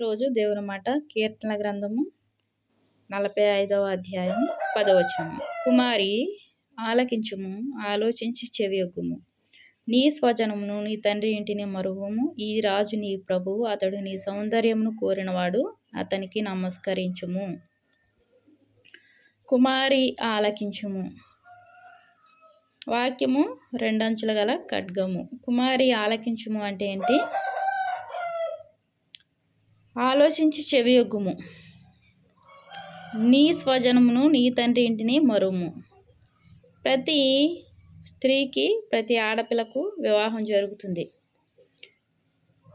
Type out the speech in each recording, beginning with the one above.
రోజు దేవుని మాట కీర్తన గ్రంథము నలభై ఐదవ అధ్యాయం పదవచనం కుమారి ఆలకించుము ఆలోచించి చెవియొగ్గుము. నీ స్వజనమును నీ తండ్రి ఇంటిని మరువము ఈ రాజు నీ ప్రభువు అతడు నీ సౌందర్యమును కోరినవాడు అతనికి నమస్కరించుము. కుమారి ఆలకించుము. వాక్యము రెండంచుల గల ఖడ్గము. కుమారి ఆలకించుము అంటే ఏంటి? ఆలోచించి చెవియొగ్గుము. నీ స్వజనమును నీ తండ్రి ఇంటిని మరుము. ప్రతి స్త్రీకి ప్రతి ఆడపిల్లకు వివాహం జరుగుతుంది.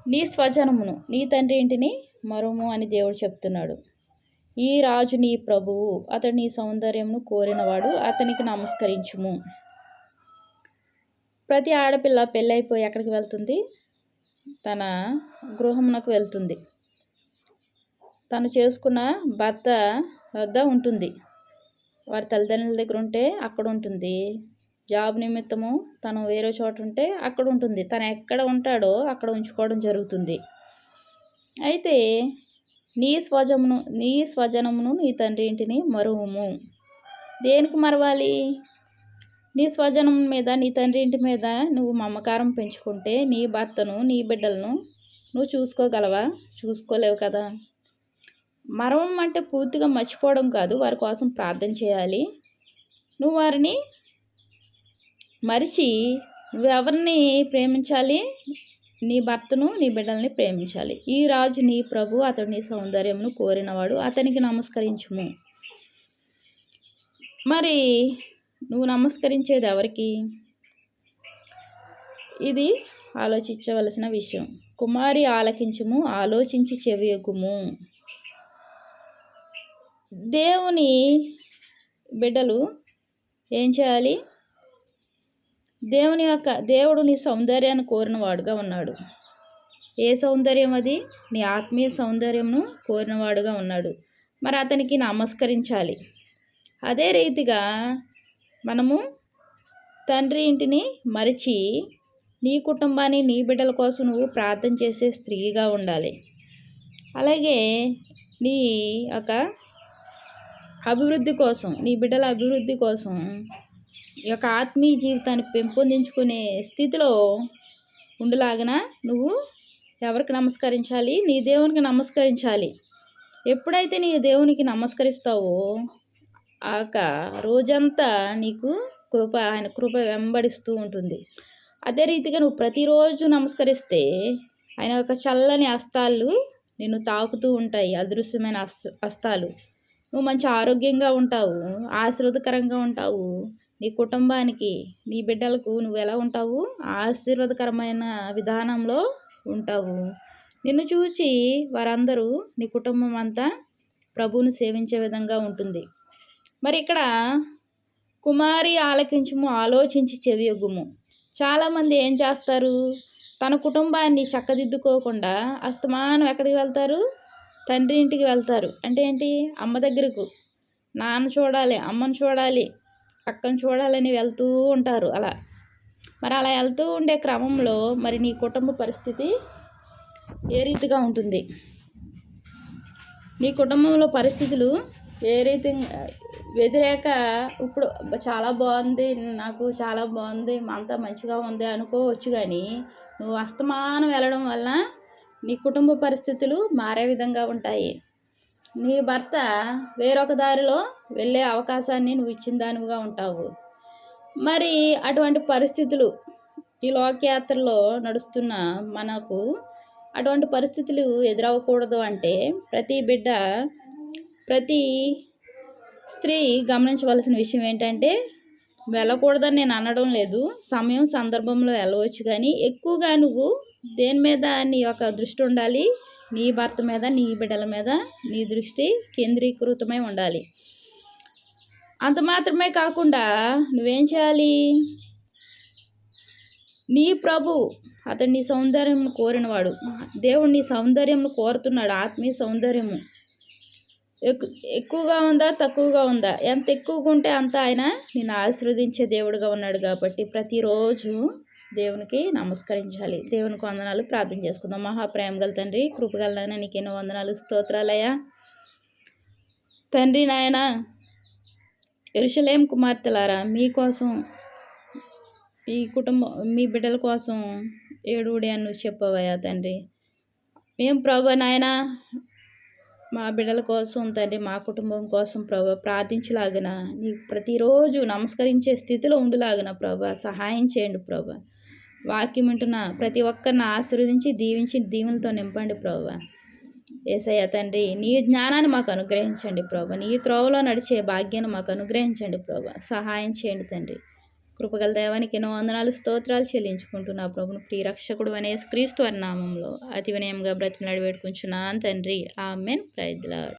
నీ స్వజనమును నీ తండ్రి ఇంటిని మరుము అని దేవుడు చెప్తున్నాడు. ఈ రాజు నీ ప్రభువు. అతడు నీ సౌందర్యమును కోరినవాడు. అతనికి నమస్కరించుము. ప్రతి ఆడపిల్ల పెళ్ళైపోయి ఎక్కడికి వెళ్తుంది? తన గృహమునకు వెళ్తుంది. తను చేసుకున్న భర్త వద్ద ఉంటుంది. వారి తల్లిదండ్రుల దగ్గర ఉంటే అక్కడ ఉంటుంది. జాబ్ నిమిత్తము తను వేరే చోట ఉంటే అక్కడ ఉంటుంది. తను ఎక్కడ ఉంటాడో అక్కడ ఉంచుకోవడం జరుగుతుంది. అయితే నీ స్వజమును నీ స్వజనమును నీ తండ్రి ఇంటిని మరువుము. దేనికి మరవాలి? నీ స్వజనం మీద నీ తండ్రి ఇంటి మీద నువ్వు మమకారం పెంచుకుంటే నీ భర్తను నీ బిడ్డలను నువ్వు చూసుకోగలవా? చూసుకోలేవు కదా? మరమం అంటే పూర్తిగా మర్చిపోవడం కాదు వారి కోసం ప్రార్థన చేయాలి. నువ్వు వారిని మరిచి నువ్వు ఎవరిని ప్రేమించాలి? నీ భర్తను నీ బిడ్డల్ని ప్రేమించాలి. ఈ రాజు నీ ప్రభు అతని సౌందర్యమును కోరినవాడు అతనికి నమస్కరించుము. మరి నువ్వు నమస్కరించేది ఎవరికి? ఇది ఆలోచించవలసిన విషయం. కుమారి ఆలకించుము ఆలోచించి చెవియకుము దేవుని బిడ్డలు ఏం చేయాలి? దేవుని యొక్క దేవుడు నీ సౌందర్యాన్ని కోరిన వాడుగా ఉన్నాడు. ఏ సౌందర్యం అది? నీ ఆత్మీయ సౌందర్యంను కోరినవాడుగా ఉన్నాడు. మరి అతనికి నమస్కరించాలి. అదే రీతిగా మనము తండ్రి ఇంటిని మరిచి నీ కుటుంబాన్ని నీ బిడ్డల కోసం నువ్వు ప్రార్థన చేసే స్త్రీగా ఉండాలి. అలాగే నీ యొక్క అభివృద్ధి కోసం నీ బిడ్డల అభివృద్ధి కోసం ఈ యొక్క ఆత్మీయ జీవితాన్ని పెంపొందించుకునే స్థితిలో ఉండలాగన నువ్వు ఎవరికి నమస్కరించాలి? నీ దేవునికి నమస్కరించాలి. ఎప్పుడైతే నీ దేవునికి నమస్కరిస్తావో ఆక రోజంతా నీకు కృప ఆయన కృప వెంబడిస్తూ ఉంటుంది. అదే రీతిగా నువ్వు ప్రతిరోజు నమస్కరిస్తే ఆయన యొక్క చల్లని అస్తాలు నిన్ను తాకుతూ ఉంటాయి అదృశ్యమైన అస్ అస్తాలు. నువ్వు మంచి ఆరోగ్యంగా ఉంటావు ఆశీర్వదకరంగా ఉంటావు. నీ కుటుంబానికి నీ బిడ్డలకు నువ్వు ఎలా ఉంటావు? ఆశీర్వాదకరమైన విధానంలో ఉంటావు. నిన్ను చూసి వారందరూ నీ కుటుంబం అంతా ప్రభువును సేవించే విధంగా ఉంటుంది. మరి ఇక్కడ కుమారి ఆలకించుము ఆలోచించి చెవియొగ్గుము. చాలామంది ఏం చేస్తారు? తన కుటుంబాన్ని చక్కదిద్దుకోకుండా అస్తమానం ఎక్కడికి వెళ్తారు? తండ్రి ఇంటికి వెళ్తారు. అంటే ఏంటి? అమ్మ దగ్గరకు. నాన్న చూడాలి అమ్మను చూడాలి అక్కను చూడాలని వెళ్తూ ఉంటారు అలా. మరి అలా వెళ్తూ ఉండే క్రమంలో మరి నీ కుటుంబ పరిస్థితి ఏ రీతిగా ఉంటుంది? నీ కుటుంబంలో పరిస్థితులు ఏ రీతి వ్యతిరేక ఇప్పుడు చాలా బాగుంది నాకు చాలా బాగుంది అంతా మంచిగా ఉంది అనుకోవచ్చు కానీ నువ్వు అస్తమానం వెళ్ళడం వల్ల నీ కుటుంబ పరిస్థితులు మారే విధంగా ఉంటాయి. నీ భర్త వేరొక దారిలో వెళ్ళే అవకాశాన్ని నువ్వు ఇచ్చిన దానివిగా ఉంటావు. మరి అటువంటి పరిస్థితులు ఈ లోకయాత్రలో నడుస్తున్న మనకు అటువంటి పరిస్థితులు ఎదురవ్వకూడదు అంటే ప్రతి బిడ్డ ప్రతి స్త్రీ గమనించవలసిన విషయం ఏంటంటే వెళ్ళకూడదని నేను అనడం లేదు. సమయం సందర్భంలో వెళ్ళవచ్చు కానీ ఎక్కువగా నువ్వు దేని మీద నీ యొక్క దృష్టి ఉండాలి? నీ భర్త మీద నీ బిడ్డల మీద నీ దృష్టి కేంద్రీకృతమై ఉండాలి. అంత మాత్రమే కాకుండా నువ్వేం చేయాలి? నీ ప్రభు అతడు నీ సౌందర్యం కోరినవాడు. దేవుడు నీ సౌందర్యం కోరుతున్నాడు. ఆత్మీయ సౌందర్యము. ఎక్కు ఎక్కువగా ఉందా తక్కువగా ఉందా? ఎంత ఎక్కువగా ఉంటే అంత ఆయన నేను ఆశీర్వదించే దేవుడుగా ఉన్నాడు కాబట్టి ప్రతిరోజు దేవునికి నమస్కరించాలి. దేవునికి వందనాలు ప్రార్థన చేసుకుందాం. మహాప్రేమ గల తండ్రి కృపగలనైనా నీకు ఎన్నో వందనాలు స్తోత్రాలయ్యా. తండ్రి నాయన ఎరుషలేం కుమార్తెలారా మీకోసం ఈ కుటుంబం మీ బిడ్డల కోసం ఏడుడి అని నువ్వు చెప్పవయ్యా తండ్రి. మేము ప్రభు నాయన మా బిడ్డల కోసం తండ్రి మా కుటుంబం కోసం ప్రభు ప్రార్థించలాగిన నీకు ప్రతిరోజు నమస్కరించే స్థితిలో ఉండులాగిన ప్రభు సహాయం చేయండి ప్రభా. వాక్యం వింటున్న ప్రతి ఒక్కరిని ఆశీర్వదించి దీవించి దీవులతో నింపండి ప్రభు. ఏసయ్య తండ్రి నీ జ్ఞానాన్ని మాకు అనుగ్రహించండి ప్రభు. నీ త్రోవలో నడిచే భాగ్యాన్ని మాకు అనుగ్రహించండి ప్రభు. సహాయం చేయండి తండ్రి. కృపగల దేవానికి ఎన్నో వందనాలు స్తోత్రాలు చెల్లించుకుంటున్నా ప్రభును. ప్రియరక్షకుడు అనే క్రీస్తు వారి నామంలో అతి వినయంగా బ్రతిమలాడి పెట్టుకుంటున్నాను తండ్రి. ఆమెన్. ప్రైజ్లా